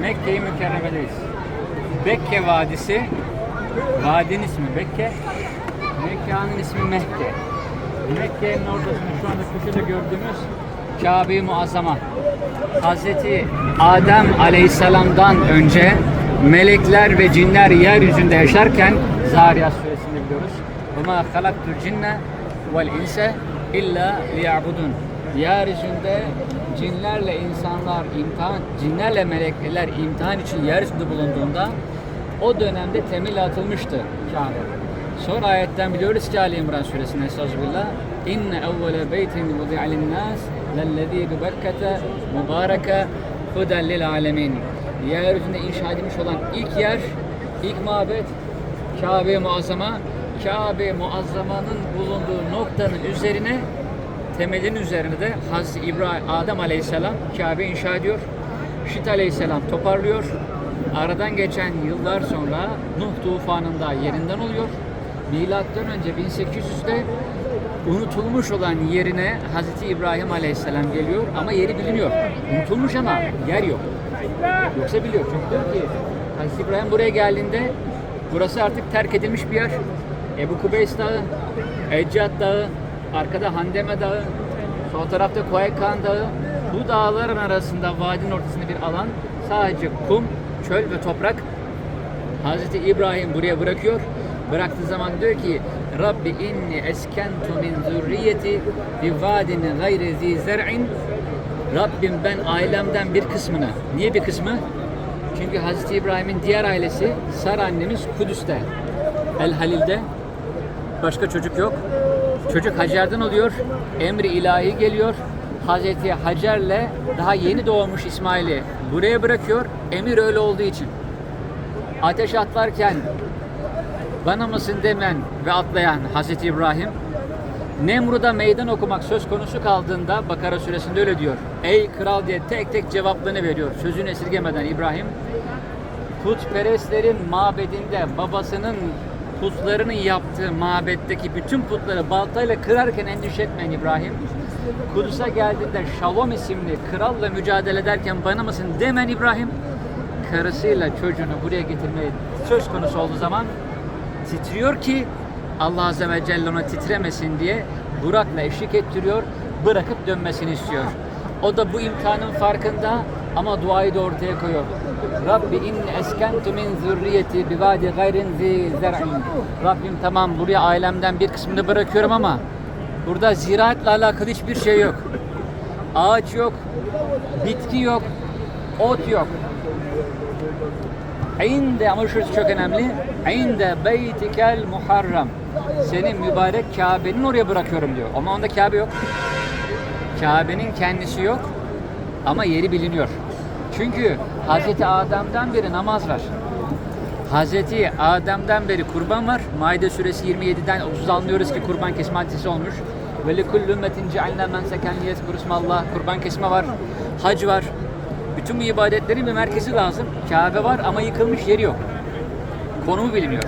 Mekke-i Mükerreme'deyiz. Bekke Vadisi, vadinin ismi Bekke, mekanın ismi Mekke. Mekke'nin ortasında şu anda köşede gördüğümüz Kabe-i Muazzama. Hazreti Adem Aleyhisselam'dan önce melekler ve cinler yeryüzünde yaşarken Zariyat suresinde biliyoruz. وَمَا خَلَقْتُ الْجِنَّ وَالْاِنْسَ اِلَّا لِيَعْبُدُونَ Yeryüzünde cinlerle insanlar imtihan, cinlerle melekler imtihan için yeryüzünde bulunduğunda o dönemde temel atılmıştı Kabe. Sonra ayetten biliyoruz ki Ali İmran suresinde Estağfirullah İnne evvele beytin vudi'a linnâs lellezî bi Bekkete mübareke huden lil alemin Yeryüzünde inşa edilmiş olan ilk yer, ilk mabet Kabe-i Muazzama Kabe-i Muazzama'nın bulunduğu noktanın üzerine temelin üzerine de Hazreti İbrahim, Adem Aleyhisselam Kabe inşa ediyor. Şit Aleyhisselam toparlıyor. Aradan geçen yıllar sonra Nuh tufanında yerinden oluyor. Milattan önce 1800'de unutulmuş olan yerine Hazreti İbrahim Aleyhisselam geliyor ama yeri biliniyor. Unutulmuş ama yer yok. Yoksa biliyor. Çünkü diyor ki Hazreti İbrahim buraya geldiğinde burası artık terk edilmiş bir yer. Ebu Kubeys Dağı, Eccat Dağı, arkada Handeme Dağı, sol tarafta Koykan Dağı. Bu dağların arasında vadinin ortasında bir alan sadece kum, çöl ve toprak. Hazreti İbrahim buraya bırakıyor. Bıraktığı zaman diyor ki Rabbi inni eskentu min zürriyeti bi vadin gayri zi zer'in Rabbim ben ailemden bir kısmını, niye bir kısmı? Çünkü Hazreti İbrahim'in diğer ailesi Sara annemiz Kudüs'te, El Halil'de. Başka çocuk yok. Çocuk Hacer'den oluyor. Emri ilahi geliyor. Hazreti Hacer'le daha yeni doğmuş İsmail'i buraya bırakıyor. Emir öyle olduğu için. Ateş atlarken bana mısın demen ve atlayan Hazreti İbrahim Nemrud'a meydan okumak söz konusu kaldığında Bakara suresinde öyle diyor. Ey kral diye tek tek cevaplarını veriyor. Sözünü esirgemeden İbrahim. Putperestlerin mabedinde babasının putlarının yaptığı mabetteki bütün putları baltayla kırarken endişe etmeyin İbrahim. Kudüs'e geldiğinde Şalom isimli kralla mücadele ederken bana mısın demen İbrahim. Karısıyla çocuğunu buraya getirmeye söz konusu olduğu zaman titriyor ki Allah Azze ve Celle ona titremesin diye Burak'la eşlik ettiriyor, bırakıp dönmesini istiyor. O da bu imtihanın farkında ama duayı da ortaya koyuyor. Rabbi inni eskentu min zürriyeti bi vadi gayrin zi zer'in. Rabbim tamam buraya ailemden bir kısmını bırakıyorum ama burada ziraatla alakalı hiçbir şey yok. Ağaç yok, bitki yok, ot yok. İnde ama şurası çok önemli. İnde beytikel muharram. Senin mübarek Kabe'nin oraya bırakıyorum diyor. Ama onda Kabe yok. Kabe'nin kendisi yok. Ama yeri biliniyor. Çünkü Hazreti Adem'den beri namaz var. Hazreti Adem'den beri kurban var. Maide suresi 27'den 30 anlıyoruz ki kurban kesme hadisi olmuş. Ve likulli ümmetin cealna seken Allah. Kurban kesme var. Hac var. Bütün bu ibadetlerin bir merkezi lazım. Kabe var ama yıkılmış yeri yok. Konumu biliniyor.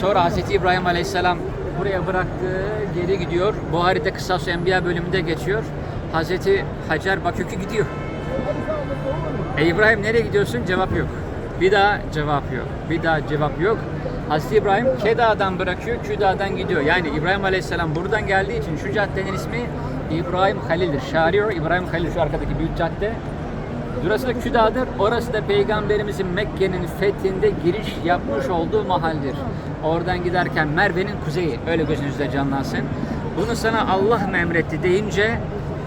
Sonra Hz. İbrahim Aleyhisselam buraya bıraktı, geri gidiyor. Buhari'de Kıssas Enbiya bölümünde geçiyor. Hz. Hacer Bakük'ü gidiyor. E İbrahim nereye gidiyorsun? Cevap yok. Bir daha cevap yok. Bir daha cevap yok. Hazreti İbrahim Keda'dan bırakıyor, Küda'dan gidiyor. Yani İbrahim Aleyhisselam buradan geldiği için şu caddenin ismi İbrahim Halil'dir. Şariyor İbrahim Halil şu arkadaki büyük cadde. Burası da Küda'dır. Orası da Peygamberimizin Mekke'nin fethinde giriş yapmış olduğu mahaldir. Oradan giderken Merve'nin kuzeyi. Öyle gözünüzde canlansın. Bunu sana Allah mı emretti deyince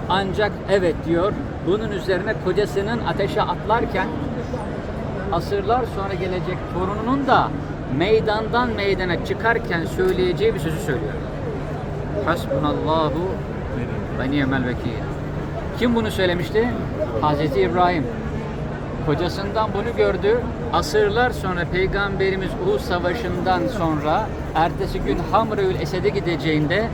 ancak evet diyor. Bunun üzerine kocasının ateşe atlarken asırlar sonra gelecek torununun da meydandan meydana çıkarken söyleyeceği bir sözü söylüyor. Hasbunallahu ve ni'mel vekil. Kim bunu söylemişti? Hazreti İbrahim. Kocasından bunu gördü. Asırlar sonra Peygamberimiz Uhud Savaşı'ndan sonra ertesi gün Hamreül Esed'e gideceğinde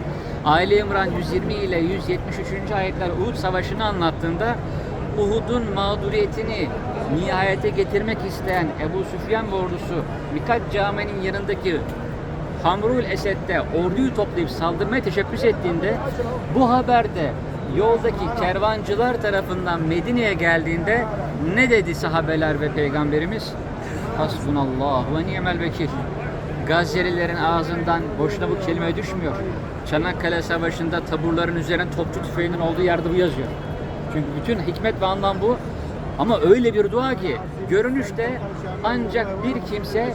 Aile İmran 120 ile 173. ayetler Uhud Savaşı'nı anlattığında Uhud'un mağduriyetini nihayete getirmek isteyen Ebu Süfyan ve ordusu Mikat Camii'nin yanındaki Hamrul Esed'de orduyu toplayıp saldırmaya teşebbüs ettiğinde bu haberde yoldaki kervancılar tarafından Medine'ye geldiğinde ne dedi sahabeler ve peygamberimiz? Hasbunallah ve ni'mel vekil. Gazze'lilerin ağzından boşuna bu kelime düşmüyor. Çanakkale Savaşı'nda taburların üzerine topçu tüfeğinin olduğu yerde bu yazıyor. Çünkü bütün hikmet ve anlam bu. Ama öyle bir dua ki görünüşte ancak bir kimse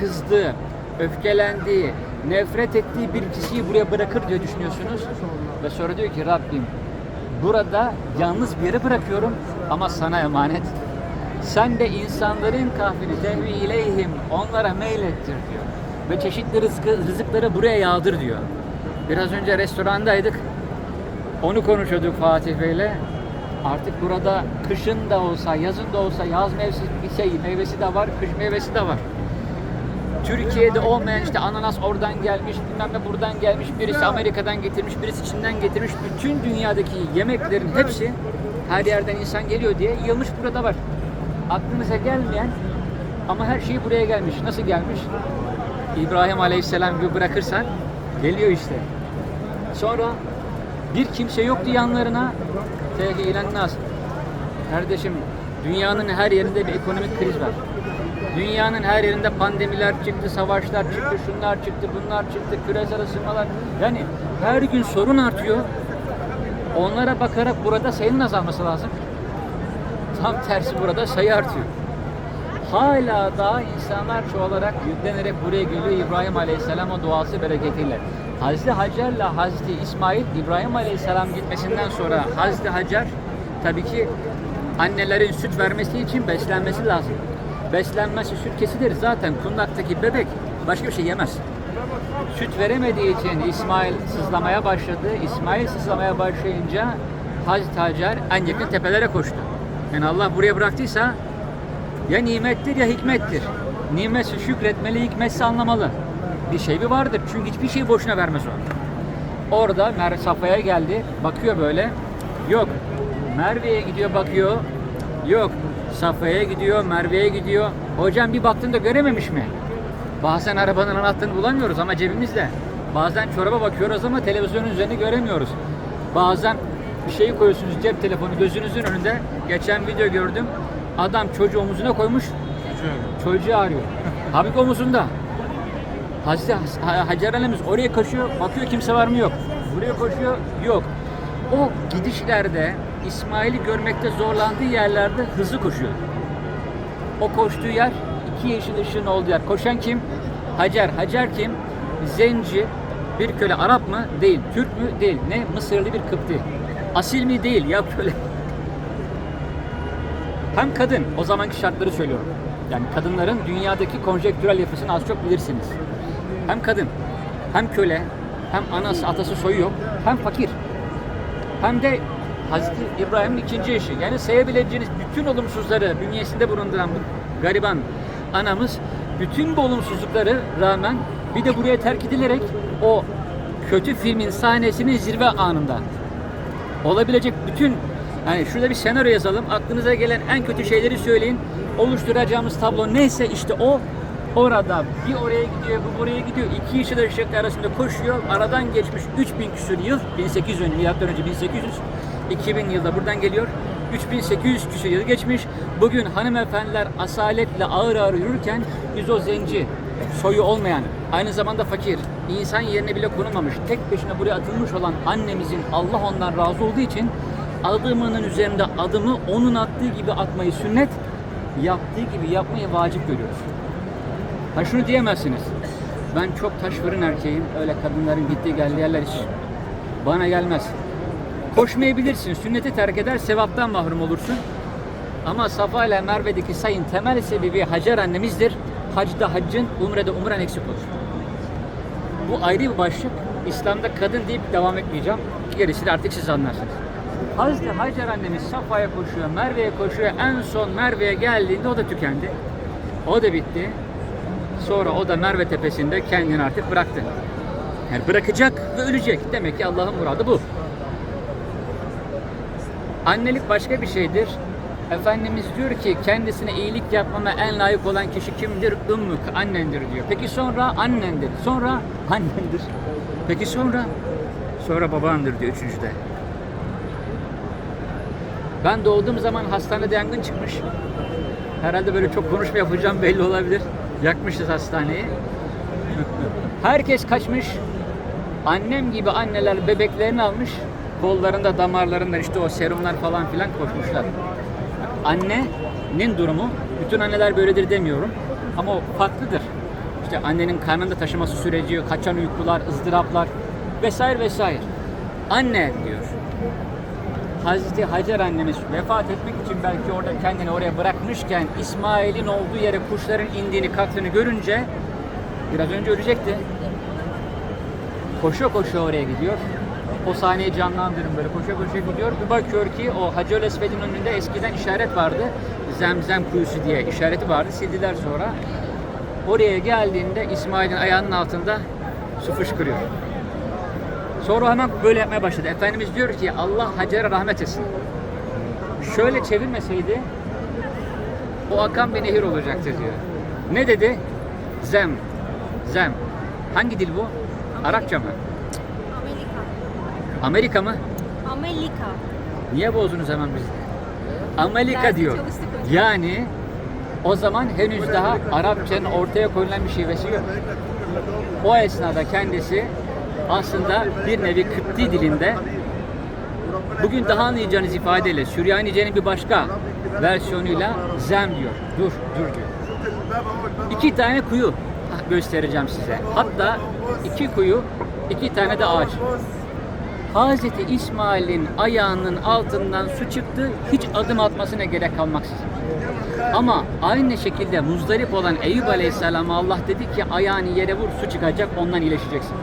kızdığı, öfkelendiği, nefret ettiği bir kişiyi buraya bırakır diye düşünüyorsunuz. Ve sonra diyor ki Rabbim burada yalnız bir yere bırakıyorum ama sana emanet. Sen de insanların kahvini tehvi ileyhim onlara meylettir diyor. Ve çeşitli rızkı, rızıkları buraya yağdır diyor. Biraz önce restorandaydık. Onu konuşuyorduk Fatih Bey'le. Artık burada kışın da olsa, yazın da olsa yaz mevsimi şey, meyvesi de var, kış meyvesi de var. Türkiye'de olmayan işte ananas oradan gelmiş, bilmem ne buradan gelmiş, birisi Amerika'dan getirmiş, birisi Çin'den getirmiş. Bütün dünyadaki yemeklerin hepsi her yerden insan geliyor diye yığılmış burada var. Aklınıza gelmeyen ama her şey buraya gelmiş. Nasıl gelmiş? İbrahim Aleyhisselam gibi bırakırsan geliyor işte. Sonra bir kimse yoktu yanlarına. Tehilen nas. Kardeşim dünyanın her yerinde bir ekonomik kriz var. Dünyanın her yerinde pandemiler çıktı, savaşlar çıktı, şunlar çıktı, bunlar çıktı, küresel ısınmalar. Yani her gün sorun artıyor. Onlara bakarak burada sayının azalması lazım. Tam tersi burada sayı artıyor. Hala daha insanlar çoğalarak yüklenerek buraya geliyor İbrahim Aleyhisselam o duası bereketiyle. Hazreti Hacer'le Hazreti İsmail İbrahim Aleyhisselam gitmesinden sonra Hazreti Hacer tabii ki annelerin süt vermesi için beslenmesi lazım. Beslenmesi süt kesilir zaten kundaktaki bebek başka bir şey yemez. Süt veremediği için İsmail sızlamaya başladı. İsmail sızlamaya başlayınca Hazreti Hacer en yakın tepelere koştu. Yani Allah buraya bıraktıysa ya nimettir ya hikmettir. Nimetse şükretmeli, hikmetse anlamalı. Bir şey bir vardır. Çünkü hiçbir şey boşuna vermez o. Orada Mer Safa'ya geldi. Bakıyor böyle. Yok. Merve'ye gidiyor bakıyor. Yok. Safa'ya gidiyor, Merve'ye gidiyor. Hocam bir baktın da görememiş mi? Bazen arabanın anahtarını bulamıyoruz ama cebimizde. Bazen çoraba bakıyoruz ama televizyonun üzerine göremiyoruz. Bazen bir şeyi koyuyorsunuz cep telefonu gözünüzün önünde. Geçen video gördüm. Adam çocuğu omuzuna koymuş. Çocuğu arıyor. Habib omuzunda. Hazreti Ha- Hacer annemiz oraya koşuyor, bakıyor kimse var mı yok. Buraya koşuyor, yok. O gidişlerde İsmail'i görmekte zorlandığı yerlerde hızlı koşuyor. O koştuğu yer iki yeşil ışığın olduğu yer. Koşan kim? Hacer. Hacer kim? Zenci, bir köle Arap mı? Değil. Türk mü? Değil. Ne? Mısırlı bir Kıpti. Asil mi? Değil. Ya köle. Hem kadın, o zamanki şartları söylüyorum. Yani kadınların dünyadaki konjektürel yapısını az çok bilirsiniz. Hem kadın, hem köle, hem anası, atası soyu yok, hem fakir. Hem de Hazreti İbrahim'in ikinci eşi. Yani sayabileceğiniz bütün olumsuzları bünyesinde bulunduran bu gariban anamız bütün bu olumsuzlukları rağmen bir de buraya terk edilerek o kötü filmin sahnesinin zirve anında olabilecek bütün yani şurada bir senaryo yazalım. Aklınıza gelen en kötü şeyleri söyleyin. Oluşturacağımız tablo neyse işte o orada bir oraya gidiyor, bu buraya gidiyor. İki yeşil ışık arasında koşuyor. Aradan geçmiş 3000 küsur yıl, 1800 önce, önce 1800, 2000 yılda buradan geliyor. 3800 küsur yıl geçmiş. Bugün hanımefendiler asaletle ağır ağır yürürken biz o zenci, soyu olmayan, aynı zamanda fakir, insan yerine bile konulmamış, tek başına buraya atılmış olan annemizin Allah ondan razı olduğu için adımının üzerinde adımı onun attığı gibi atmayı sünnet, yaptığı gibi yapmayı vacip görüyoruz. Ha şunu diyemezsiniz. Ben çok taş fırın erkeğim. Öyle kadınların gittiği geldiği yerler hiç bana gelmez. Koşmayabilirsin. Sünneti terk eder, sevaptan mahrum olursun. Ama Safa ile Merve'deki sayın temel sebebi Hacer annemizdir. Hacda haccın, umrede umren eksik olur. Bu ayrı bir başlık. İslam'da kadın deyip devam etmeyeceğim. Gerisini artık siz anlarsınız. Hazreti Hacer annemiz Safa'ya koşuyor, Merve'ye koşuyor. En son Merve'ye geldiğinde o da tükendi. O da bitti. Sonra o da Merve tepesinde kendini artık bıraktı. Yani bırakacak ve ölecek. Demek ki Allah'ın muradı bu. Annelik başka bir şeydir. Efendimiz diyor ki kendisine iyilik yapmama en layık olan kişi kimdir? Ümmük, annendir diyor. Peki sonra annendir. Sonra annendir. Peki sonra? Sonra babandır diyor üçüncüde. Ben doğduğum zaman hastanede yangın çıkmış. Herhalde böyle çok konuşma yapacağım belli olabilir. Yakmışız hastaneyi. Herkes kaçmış. Annem gibi anneler bebeklerini almış. Kollarında, damarlarında işte o serumlar falan filan koşmuşlar. Annenin durumu, bütün anneler böyledir demiyorum. Ama o farklıdır. İşte annenin karnında taşıması süreci, kaçan uykular, ızdıraplar vesaire vesaire. Anne diyor. Hazreti Hacer annemiz vefat etmek için belki orada kendini oraya bırakmışken İsmail'in olduğu yere kuşların indiğini kalktığını görünce biraz önce ölecekti. Koşa koşa oraya gidiyor. O sahneyi canlandırın böyle koşa koşa gidiyor. Bir bakıyor ki o Hacı Esved'in önünde eskiden işaret vardı. Zemzem kuyusu diye işareti vardı. Sildiler sonra. Oraya geldiğinde İsmail'in ayağının altında su fışkırıyor. Sonra hemen böyle yapmaya başladı. Efendimiz diyor ki Allah Hacer'e rahmet etsin. Şöyle çevirmeseydi o akan bir nehir olacaktı diyor. Ne dedi? Zem. Zem. Hangi dil bu? Arapça mı? Amerika. Amerika mı? Amerika. Niye bozdunuz hemen bizi? Amerika diyor. Yani o zaman henüz daha Arapçanın ortaya koyulan bir şivesi yok. O esnada kendisi aslında bir nevi Kıpti dilinde bugün daha anlayacağınız ifadeyle Süryanice'nin bir başka versiyonuyla zem diyor. Dur, dur diyor. İki tane kuyu göstereceğim size. Hatta iki kuyu, iki tane de ağaç. Hazreti İsmail'in ayağının altından su çıktı, hiç adım atmasına gerek kalmaksızın. Ama aynı şekilde muzdarip olan Eyüp Aleyhisselam'a Allah dedi ki ayağını yere vur su çıkacak ondan iyileşeceksin.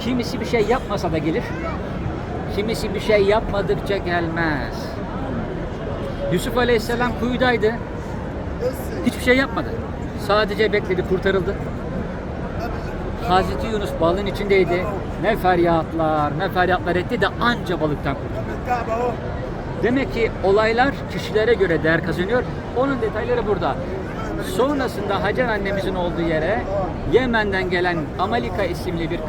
Kimisi bir şey yapmasa da gelir. Kimisi bir şey yapmadıkça gelmez. Yusuf Aleyhisselam kuyudaydı. Hiçbir şey yapmadı. Sadece bekledi, kurtarıldı. Hazreti Yunus balın içindeydi. Ne feryatlar, ne feryatlar etti de anca balıktan kurtuldu. Demek ki olaylar kişilere göre değer kazanıyor. Onun detayları burada. Sonrasında Hacer annemizin olduğu yere Yemen'den gelen Amalika isimli bir